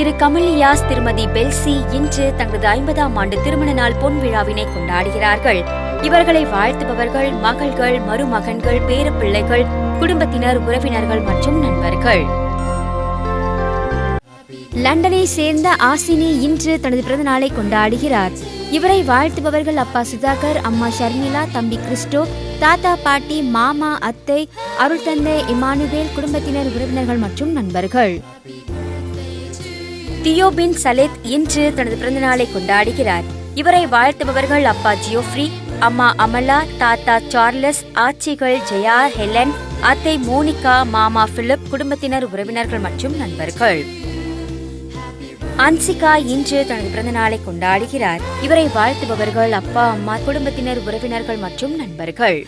திரு கமலியாஸ் திருமதி பெல்சி இன்று தங்களது ஐம்பதாம் ஆண்டு திருமண நாள் பொன் விழாவினை கொண்டாடுகிறார்கள். இவர்களை வாழ்த்துபவர்கள் மகள்கள் மருமகன்கள் பேரப்பிள்ளைகள் குடும்பத்தினர் உறவினர்கள் மற்றும் நண்பர்கள். லண்டனை சேர்ந்த ஆசினி இன்று தனது பிறந்த நாளை கொண்டாடுகிறார். இவரை வாழ்த்துபவர்கள் அப்பா சுதாகர் அம்மா ஷர்மிளா தம்பி கிறிஸ்டோ தாத்தா பாட்டி மாமா அத்தை அருள் தந்தை இமானுவேல் குடும்பத்தினர் உறவினர்கள் மற்றும் நண்பர்கள். தியோபின் சலேத் இன்று தனது பிறந்தநாளை கொண்டாடுகிறார். இவரை வாழ்த்துபவர்கள் அப்பா ஜியோஃப்ரி அம்மா அமலா தாத்தா சார்லஸ் ஆச்சிகள் ஜெயா ஹெலன் அத்தை மோனிகா மாமா பிலிப் குடும்பத்தினர் உறவினர்கள் மற்றும் நண்பர்கள். அன்சிகா இன்று தனது பிறந்தநாளை கொண்டாடுகிறார். இவரை வாழ்த்துபவர்கள் அப்பா அம்மா குடும்பத்தினர் உறவினர்கள் மற்றும் நண்பர்கள்.